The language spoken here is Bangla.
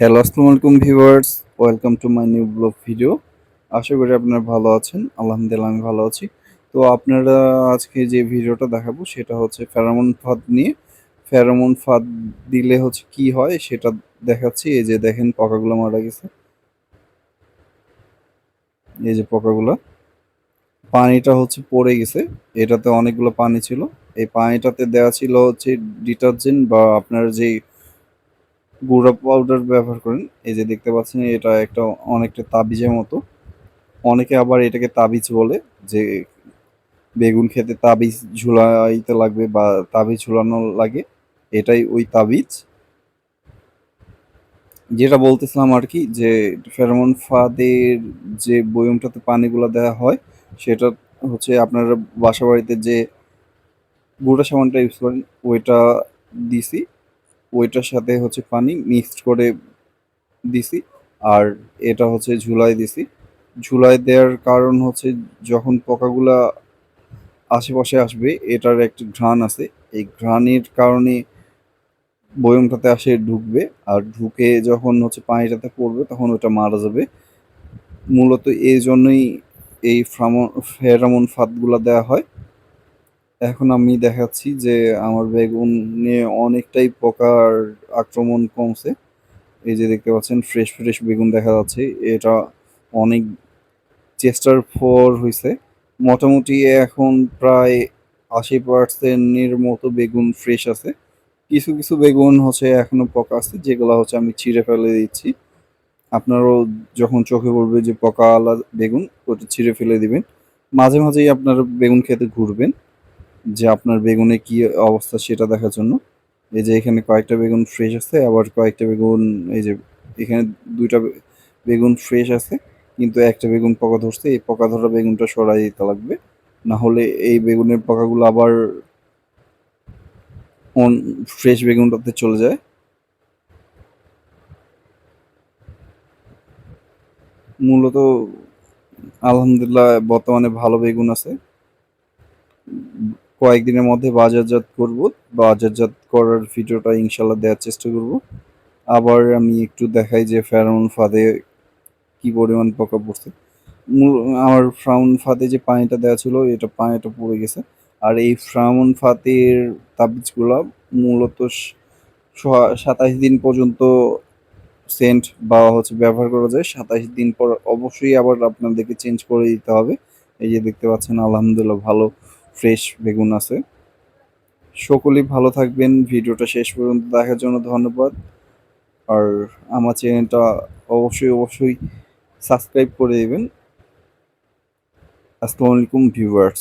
হ্যালো আসসালামু আলাইকুম viewers welcome to my new blog video আশা করি আপনারা ভালো আছেন। আলহামদুলিল্লাহ, আমি ভালো আছি। তো আপনারা আজকে যে ভিডিওটা দেখাবো, সেটা হচ্ছে ফেরামন ফাঁদ নিয়ে। ফেরামন ফাঁদ দিলে হচ্ছে কি হয়, সেটা দেখাচ্ছি। এই যে দেখেন, পোকাগুলো মারা গেছে। এই যে পোকাগুলো। পানিটা হচ্ছে পড়ে গেছে। এটাতে অনেকগুলো পানি ছিল। এই পানিটাতে দেওয়া ছিল হচ্ছে ডিটারজেন্ট বা আপনার যেই গুঁড়া পাউডার ব্যবহার করেন। এই যে দেখতে পাচ্ছেন, এটা একটা অনেকটা তাবিজের মতো। অনেকে আবার এটাকে তাবিজ বলে যে বেগুন খেতে তাবিজ ঝুলাইতে লাগবে বা তাবিজ ঝুলানো লাগে, এটাই ওই তাবিজ। যেটা বলতেছিলাম আর কি, যে ফেরোমন ফাদের যে বয়মটাতে পানিগুলো দেওয়া হয়, সেটা হচ্ছে আপনারা বাসা বাড়িতে যে গুঁড়া সাবানটা ইউজ করেন, ওইটা দিছি। ওইটার সাথে হচ্ছে পানি মিক্সড করে দিছি, আর এটা হচ্ছে ঝুলাই দিছি। ঝুলাই দেওয়ার কারণ হচ্ছে যখন পোকাগুলা আশেপাশে আসবে, এটার একটি ঘ্রাণ আছে। এই ঘ্রাণের কারণে বয়মটাতে আসে, ঢুকবে, আর ঢুকে যখন হচ্ছে পানিটাতে পড়বে, তখন ওটা মারা যাবে। মূলত এই জন্যই এই ফেরামন ফাঁদগুলো দেওয়া হয়। এখন আমি দেখাচ্ছি যে আমার বেগুনে অনেকটাই পোকার আক্রমণ কমছে। এই যে দেখতে পাচ্ছেন ফ্রেশ ফ্রেশ বেগুন দেখা যাচ্ছে। এটা অনেক চেষ্টার পর হয়েছে মোটামুটি এখন প্রায় আশি পার্সেন্টের মতো বেগুন ফ্রেশ আছে। কিছু কিছু বেগুন হচ্ছে এখনও পোকা আছে, যেগুলো হচ্ছে আমি ছিঁড়ে ফেলে দিচ্ছি। আপনারাও যখন চোখে পড়বে যে পোকা আলা বেগুন, ওটা ছিঁড়ে ফেলে দিবেন। মাঝে, মাঝেই আপনারা বেগুন খেতে ঘুরবেন। যে আপনার বেগুনে কি অবস্থা সেটা দেখার জন্য। এই যে এখানে কয়েকটা বেগুন ফ্রেশ আছে, আবার কয়েকটা বেগুন, এই যে এখানে দুইটা বেগুন ফ্রেশ আছে, কিন্তু একটা বেগুন পোকা ধরছে, এই পোকা ধরা বেগুনটা সরাই দিতে লাগবে। না হলে এই বেগুনের পোকাগুলো আবার অন ফ্রেশ বেগুনটাতে চলে যায়। মূলত আলহামদুলিল্লাহ বর্তমানে ভালো বেগুন আছে। কয়েকদিনের মধ্যে বাজারজাত করব। বাজারজাত করার ভিডিওটা ইনশাল্লাহ দেওয়ার চেষ্টা করব। আবার আমি একটু দেখাই যে ফেরাউন ফাঁদে কি পরিমাণ পোকা পড়ছে। আমার ফ্রাউন ফাতে যে পানিটা দেওয়া ছিল, এটা পানিটা পড়ে গেছে। আর এই ফ্রাউন ফাতের তাবিজগুলো মূলত সাতাশ দিন পর্যন্ত সেন্ট বা হচ্ছে ব্যবহার করা যায়। সাতাশ দিন পর অবশ্যই আবার আপনাদেরকে চেঞ্জ করে দিতে হবে। এই যে দেখতে পাচ্ছেন, আলহামদুলিল্লাহ ভালো ফ্রেশ বেগুন আছে। সকলেই ভালো থাকবেন। ভিডিওটা শেষ পর্যন্ত দেখার জন্য ধন্যবাদ। আর আমার চ্যানেলটা অবশ্যই অবশ্যই সাবস্ক্রাইব করে দেবেন। আসসালামু আলাইকুম ভিউয়ার্স।